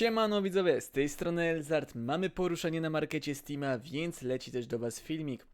Siemano widzowie, z tej strony Elzart, mamy poruszenie na markecie Steama, więc leci też do was filmik.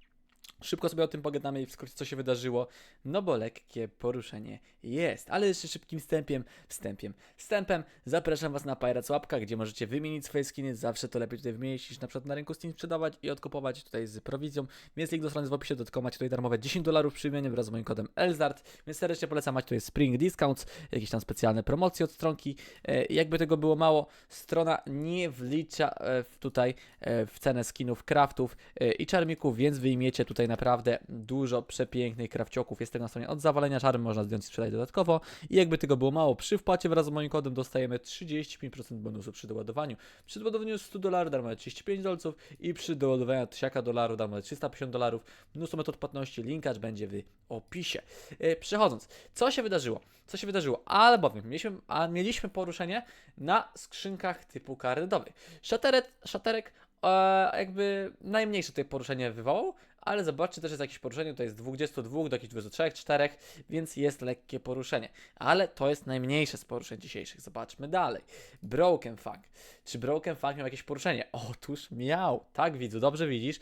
Szybko sobie o tym pogadamy i w skrócie co się wydarzyło, no bo lekkie poruszenie jest, ale jeszcze szybkim wstępiem, wstępiem, wstępem zapraszam was na Pirates Łapka, gdzie możecie wymienić swoje skiny, zawsze to lepiej tutaj wymienić niż na przykład na rynku Steam sprzedawać i odkupować tutaj z prowizją, więc link do strony jest w opisie, dodatkowo macie tutaj darmowe 10 dolarów przy wymianie wraz z moim kodem Elzart, więc serdecznie polecam, macie tutaj Spring Discounts, jakieś tam specjalne promocje od stronki, e, jakby tego było mało, strona nie wlicza e, tutaj e, w cenę skinów, craftów e, i czarmików, więc wyjmiecie tutaj naprawdę dużo przepięknych krawcioków. Jest tego na stronie od zawalenia czarm, można zdjąć i sprzedać dodatkowo. I jakby tego było mało, przy wpłacie wraz z moim kodem dostajemy 35% bonusu przy doładowaniu. Przy doładowaniu 100 dolarów darmowe 35 dolców i przy doładowaniu 1000 dolarów darmowe 350 dolarów. Mnóstwo metod płatności, linkacz będzie w opisie. E, Przechodząc, co się wydarzyło? Co się wydarzyło? Albowiem mieliśmy, a mieliśmy poruszenie na skrzynkach typu karydowych. Szaterek, szaterek e, jakby najmniejsze tutaj poruszenie wywołał, ale zobaczcie, też jest jakieś poruszenie, to jest 22 do jakichś 23, 4, więc jest lekkie poruszenie. Ale to jest najmniejsze z poruszeń dzisiejszych. Zobaczmy dalej. Broken Funk. Czy Broken Funk miał jakieś poruszenie? Otóż miał. Tak, widzu, dobrze widzisz.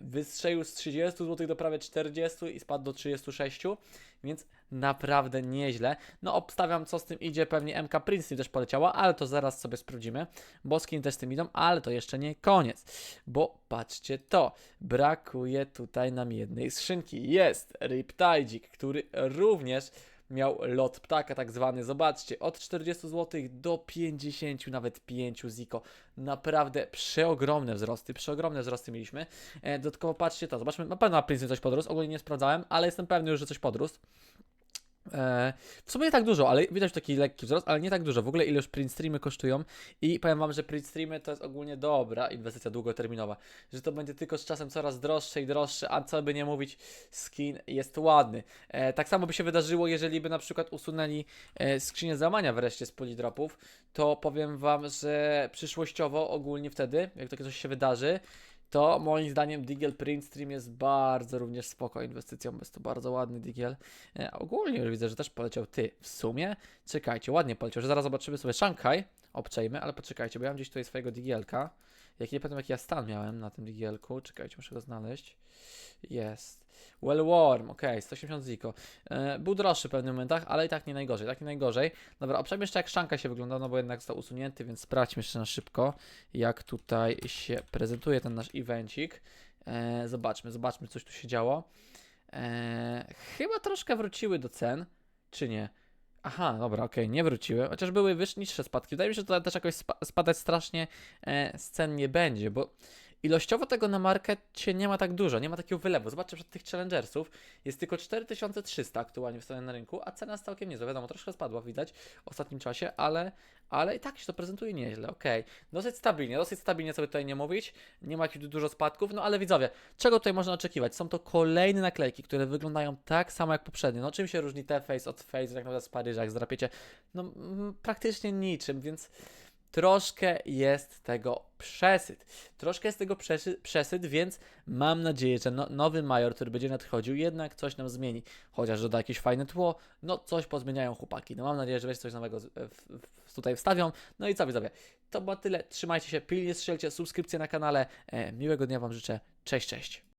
Wystrzelił z 30 zł do prawie 40 i spadł do 36, więc naprawdę nieźle. No obstawiam, co z tym idzie, pewnie MK Princeton też poleciała, ale to zaraz sobie sprawdzimy, bo skin też z tym idą, ale to jeszcze nie koniec, bo patrzcie to, brakuje tutaj nam jednej skrzynki. Jest Riptidzik, który również miał lot ptaka tak zwany, zobaczcie, od 40 zł do 50, nawet 5 ziko. Naprawdę przeogromne wzrosty, przeogromne wzrosty mieliśmy. E, dodatkowo patrzcie to, zobaczmy, na pewno na Princeton coś podrósł, ogólnie nie sprawdzałem, ale jestem pewny już, że coś podrósł. E, w sumie nie tak dużo, ale widać taki lekki wzrost, ale nie tak dużo. W ogóle ile już print streamy kosztują i powiem wam, że print streamy to jest ogólnie dobra inwestycja długoterminowa, że to będzie tylko z czasem coraz droższe i droższe, a co by nie mówić, skin jest ładny. E, tak samo by się wydarzyło, jeżeli by na przykład usunęli e, skrzynię załamania wreszcie z polidropów, to powiem wam, że przyszłościowo ogólnie wtedy, jak takie coś się wydarzy, to moim zdaniem Digiel Print Stream jest bardzo również spoko inwestycją, jest to bardzo ładny Digiel. E, ogólnie już widzę, że też poleciał ty. W sumie, czekajcie, ładnie poleciał, że zaraz zobaczymy sobie Szanghaj, obczajmy, ale poczekajcie, bo ja mam gdzieś tutaj swojego Digielka. Jak nie pamiętam jaki ja stan miałem na tym Digielku, czekajcie, muszę go znaleźć. Jest. Well Warm, ok, 180 ziko. E, był droższy w pewnych momentach, ale i tak nie najgorzej, tak nie najgorzej. Dobra, obczajmy jeszcze jak Szanka się wygląda, no bo jednak został usunięty, więc sprawdźmy jeszcze na szybko, jak tutaj się prezentuje ten nasz evencik. E, zobaczmy, zobaczmy, coś tu się działo. E, chyba troszkę wróciły do cen, czy nie? Aha, dobra, okej, nie wróciły, chociaż były wyż, niższe spadki. Wydaje mi się, że to też jakoś spa spadać strasznie e, z cen nie będzie, bo ilościowo tego na markecie nie ma tak dużo, nie ma takiego wylewu. Zobaczcie, że tych challengersów jest tylko 4300 aktualnie wystawione na rynku, a cena jest całkiem niezła. Wiadomo, troszkę spadła, widać w ostatnim czasie, ale, ale i tak się to prezentuje nieźle, okej. Dosyć stabilnie, dosyć stabilnie sobie tutaj nie mówić, nie ma jakichś dużo spadków, no ale widzowie, czego tutaj można oczekiwać? Są to kolejne naklejki, które wyglądają tak samo jak poprzednie. No czym się różni te face od face, tak naprawdę z Paryża, jak zdrapiecie? No praktycznie niczym, więc troszkę jest tego przesyt. Troszkę jest tego przesy- przesyt, więc mam nadzieję, że no, nowy major, który będzie nadchodził, jednak coś nam zmieni. Chociaż doda jakieś fajne tło, no coś pozmieniają chłopaki. No mam nadzieję, że weź coś nowego w, w, tutaj wstawią. No i co widzowie, to było tyle. Trzymajcie się, pilnie strzelcie, subskrypcję na kanale. E, miłego dnia Wam życzę. Cześć, cześć.